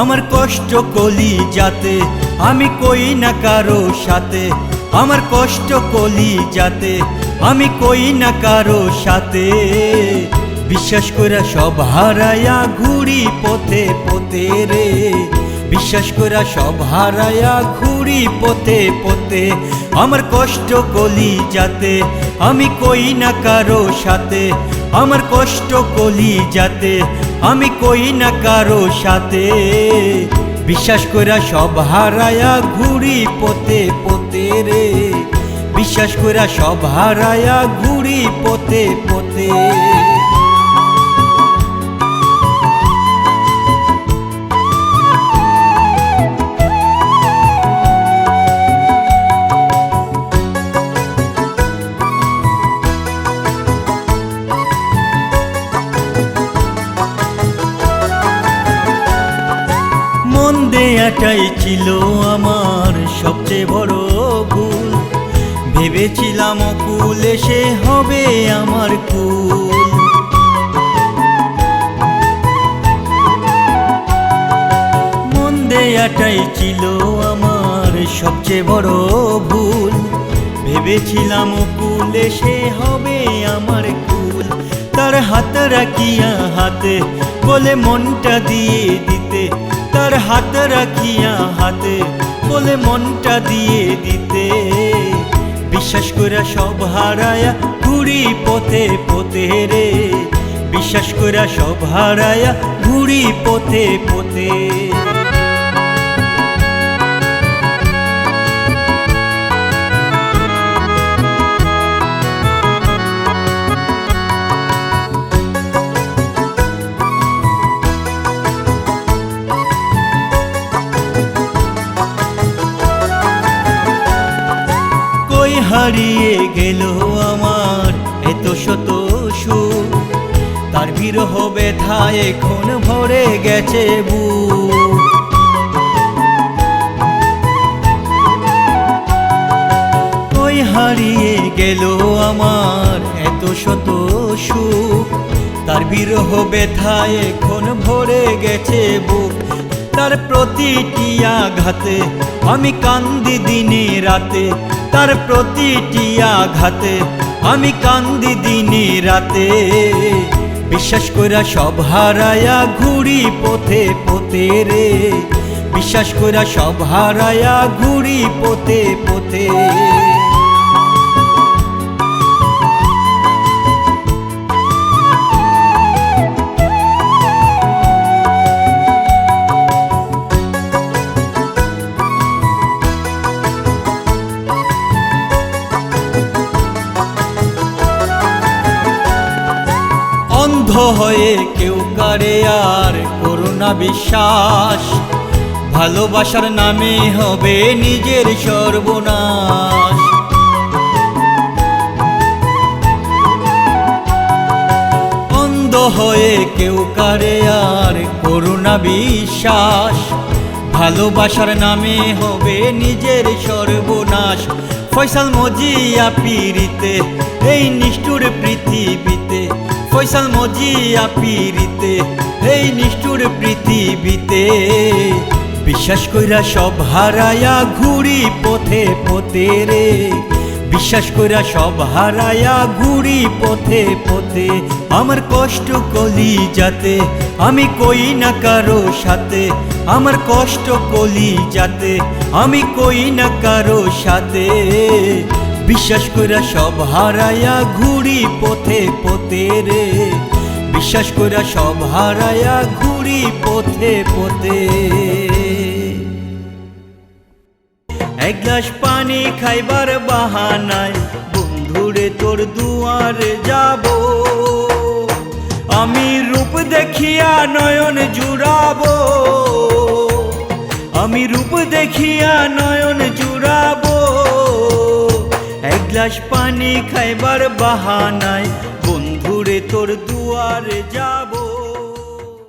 আমার কষ্ট কলি যাতে, আমি কই না কারও সাথে? আমার কষ্ট কলি যাতে, আমি কই না কারও সাথে? বিশ্বাস করে সব হারায়া ঘুরি পথে পথে রে। বিশ্বাস করে সব হারায়া ঘুরি পথে পথে। আমার কষ্ট কলি যাতে, আমি কই না কারও সাথে? আমার কষ্ট কলি যাতে আমি কই না কারও সাথে? বিশ্বাস করা সব হারায়া ঘুরি পোতে পোতে রে। বিশ্বাস করা সব হারায়া ঘুরি পোতে পথে। দেয়াটাই ছিল আমার সবচেয়ে বড় ভুল। ভেবেছিলাম কুল এসে হবে আমার কুল। মন দেয়াটাই ছিল আমার সবচেয়ে বড় ভুল। ভেবেছিলাম কুল এসে হবে আমার কুল। তার হাত রাখিয়া হাতে বলে মনটা দিয়ে তার হাত রাখিয়া হাতে, বলে মনটা দিয়ে দিতে। বিশ্বাস করে সব হারায়া ঘুরি পথে পথে রে। বিশ্বাস করে সব হারায়া ঘুরি পথে পথে। হারিয়ে গেল আমার, এত শত সুখ। তার বিরহ ব্যথা এখন ভরে গেছে বুক। কই হারিয়ে গেল আমার, এত শত সুখ। তার বিরহ ব্যথা এখন ভরে গেছে বুক। তার প্রতিটি আঘাতে আমি কান্দি দিনে রাতে তার প্রতিটি আঘাতে আমি কান্দি দিনে রাতে। বিশ্বাস কইরা সব হারায়া ঘুরি পথে পথে রে। বিশ্বাস কইরা সব হারায়া ঘুরি পথে পথে। অন্ধ হয়ে কেউ কারে আর করোনা বিশ্বাস। ভালোবাসার নামে হবে নিজের সর্বনাশ। অন্ধ হয়ে কেউ কারে আর করোনা বিশ্বাস। ভালোবাসার নামে হবে নিজের সর্বনাশ। ফয়সাল মজিয়া পিরিতে এই নিষ্ঠুর পৃথিবীতে ফয়সাল মজিয়া পিরিতে এই নিষ্ঠুর পৃথিবীতে। বিশ্বাস কইরা সব হারায়া ঘুরি পথে পথে রে। বিশ্বাস কইরা সব হারায়া ঘুরি পথে পথে। আমার কষ্ট কলি যাতে আমি কই না কারও সাথে। আমার কষ্ট কলি যাতে আমি কই না কারও সাথে। বিশ্বাস কইরা সব হারায়া ঘুরি পথে পথে রে। বিশ্বাস কইরা সব হারায়া ঘুরি পথে পথে। এক গ্লাস পানি খাইবার বাহানায় বন্ধুরে তোর দুয়ারে যাব। আমি রূপ দেখিয়া নয়ন জুড়াবো। আমি রূপ দেখিয়া নয়ন জুড়াবো। গ্লাস পানি খাইবার বাহানায়। বন্ধুরে তোর দুয়ারে যাব।